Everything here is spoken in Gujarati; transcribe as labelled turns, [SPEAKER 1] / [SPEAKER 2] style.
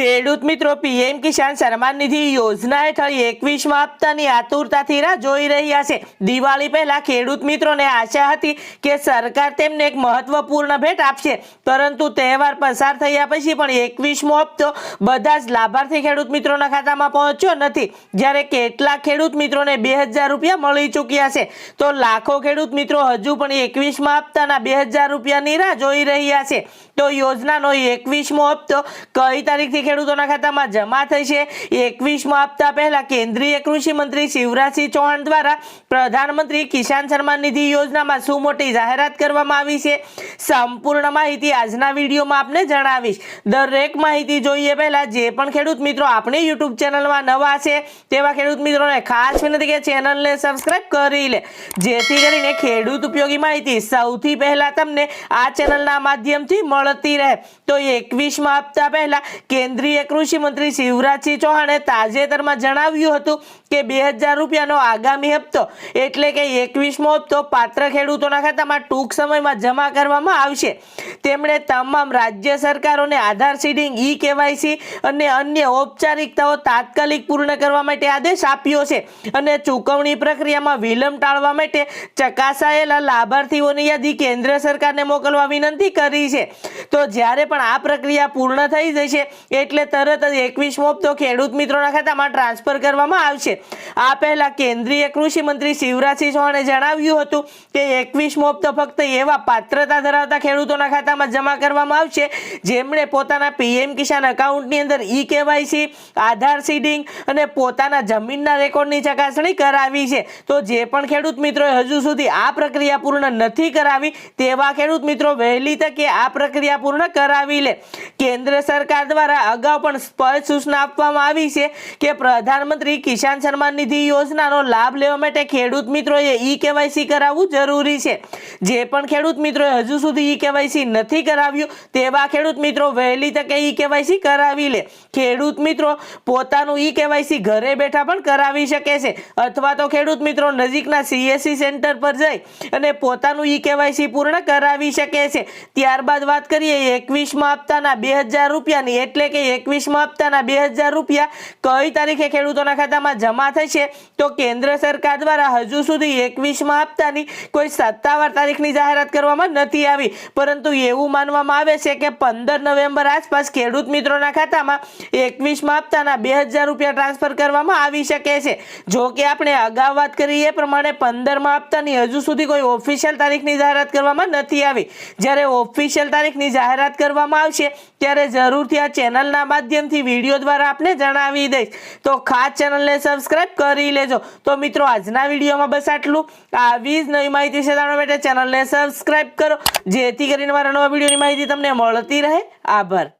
[SPEAKER 1] ખેડૂત મિત્રો, પીએમ કિસાન સન્માન નિધિ યોજના હેઠળ એકવીસમાં હપ્તાની આતુરતાથી રાહ જોઈ રહ્યા છે. દિવાળી પહેલા ખેડૂત મિત્રોને આશા હતી કે સરકાર તેમને એક મહત્વપૂર્ણ ભેટ આપશે. પરંતુ તહેવાર પસાર થયા પછી પણ એકવીસમો હપ્તો બધા જ લાભાર્થી ખેડૂત મિત્રોના ખાતામાં પહોંચ્યો નથી. જ્યારે કેટલાક ખેડૂત મિત્રોને બે હજાર રૂપિયા મળી ચૂક્યા છે. તો લાખો ખેડૂત મિત્રો હજુ પણ એકવીસમાં હપ્તાના બે હજાર રૂપિયાની રાહ જોઈ રહ્યા છે. તો યોજનાનો એકવીસમો હપ્તો કઈ તારીખથી ખેડૂતોના ખાતામાં જમા થઈ છે. એકવીસમો હપ્તા પહેલા કેન્દ્રીય કૃષિ મંત્રી શિવરાજસિંહ ચૌહાણ દ્વારા પ્રધાનમંત્રી કિસાન સન્માન નિધિ યોજનામાં શું મોટી જાહેરાત કરવામાં આવી છે? સંપૂર્ણ માહિતી આજના વિડીયોમાં આપને જણાવીશ. દરેક માહિતી જોઈએ પહેલા જે પણ ખેડૂત મિત્રો આપણી યુટ્યુબ ચેનલમાં નવા છે, તેવા ખેડૂત મિત્રોને ખાસ વિનંતી કે ચેનલને સબસ્ક્રાઈબ કરી લે. જેથી કરીને ખેડૂત ઉપયોગી માહિતી સૌથી પહેલા તમને આ ચેનલના માધ્યમથી મળતી રહે. તો એકવીસમાં હપ્તા પહેલા કેન્દ્રીય કૃષિ મંત્રી શિવરાજસિંહ ચૌહાણે તાજેતરમાં જણાવ્યું હતું કે બે હજાર રૂપિયાનો આગામી હપ્તો એટલે કે એકવીસમો હપ્તો પાત્ર ખેડૂતોના ખાતામાં ટૂંક સમયમાં જમા કરવામાં આવશે. તેમણે તમામ રાજ્ય સરકારોને આધાર સીડિંગ ઈ કેવાયસી અને અન્ય ઔપચારિકતાઓ તાત્કાલિક પૂર્ણ કરવા માટે આદેશ આપ્યો છે અને ચૂકવણી પ્રક્રિયામાં વિલંબ ટાળવા માટે ચકાસાયેલા લાભાર્થીઓની યાદી કેન્દ્ર સરકારને મોકલવા વિનંતી કરી છે. તો જ્યારે પણ આ પ્રક્રિયા પૂર્ણ થઈ જશે એટલે તરત જ એકવીસમો હપ્તો ખેડૂત મિત્રોના ખાતામાં ટ્રાન્સફર કરવામાં આવશે. આ પહેલા કેન્દ્રીય કૃષિ મંત્રી શિવરાજસિંહ ચૌહાણે જણાવ્યું હતું કે એકવીસમો હપ્તો ફક્ત એવા પાત્રતા ધરાવતા ખેડૂતોના ખાતામાં જમા કરવામાં આવશે. જેમણે પોતાના પીએમ કિસાન એકાઉન્ટની અંદર ઈ કેવાયસી, આધાર સીડિંગ અને પોતાના જમીનના રેકોર્ડની ચકાસણી કરાવી છે. તો જે પણ ખેડૂત મિત્રોએ હજુ સુધી આ પ્રક્રિયા પૂર્ણ નથી કરાવી, તેવા ખેડૂત મિત્રો વહેલી તકે આ પ્રક્રિયા પૂર્ણ કરાવી લે. કેન્દ્ર સરકાર દ્વારા અગાઉ પણ સ્પષ્ટ સૂચના આપવામાં આવી છે કે પ્રધાનમંત્રી કિસાન સન્માન નિધિ યોજનાનો લાભ લેવા માટે ખેડૂત મિત્રોએ ઈ કેવાયસી કરાવવું જરૂરી છે. જે પણ ખેડૂત મિત્રોએ હજુ સુધી ઈ કેવાયસી નથી કરાવ્યું તેવા ખેડૂત મિત્રો વહેલી તકે ઈ કેવાયસી કરાવી લે. ખેડૂત મિત્રો પોતાનું ઈ કેવાયસી ઘરે બેઠા પણ કરાવી શકે છે. અથવા તો ખેડૂત મિત્રો નજીકના સીએસસી સેન્ટર પર જઈ અને પોતાનું ઈ કેવાયસી પૂર્ણ કરાવી શકે છે. ત્યારબાદ વાત કરીએ એકવીસમાં હપ્તાના બે હજાર રૂપિયાની એટલે કે એકવીસમાં હપ્તાના બે હજાર રૂપિયા કઈ તારીખે ખેડૂતોના ખાતામાં જમા થશે? તો કેન્દ્ર સરકાર દ્વારા હજુ સુધી એકવીસમાં હપ્તાની કોઈ સત્તાવાર તારીખની જાહેરાત કરવામાં નથી આવી. પરંતુ એવું માનવામાં આવે છે કે પંદર નવેમ્બર આસપાસ ખેડૂત મિત્રોના ખાતામાં એકવીસમાં હપ્તાના બે હજાર રૂપિયા ટ્રાન્સફર કરવામાં આવી શકે છે. જો કે આપણે અગાઉ વાત કરી એ પ્રમાણે પંદરમાં હપ્તાની હજુ સુધી કોઈ ઓફિશિયલ તારીખની જાહેરાત કરવામાં નથી આવી. જ્યારે ઓફિશિયલ તારીખની જાહેરાત કરવામાં આવશે, ત્યારે જરૂરથી આ ચેનલના માધ્યમથી વીડિયો દ્વારા આપને જણાવી દઈશ. તો ખાસ ચેનલને સબસ્ક્રાઈબ કરી લેજો. તો મિત્રો, આજના વિડીયોમાં બસ આટલું. આવી જ નવી માહિતી છે જાણવા માટે ચેનલને સબસ્ક્રાઈબ કરો. જેથી કરીને મારા નવા વિડીયોની માહિતી તમને મળતી રહે. આભાર.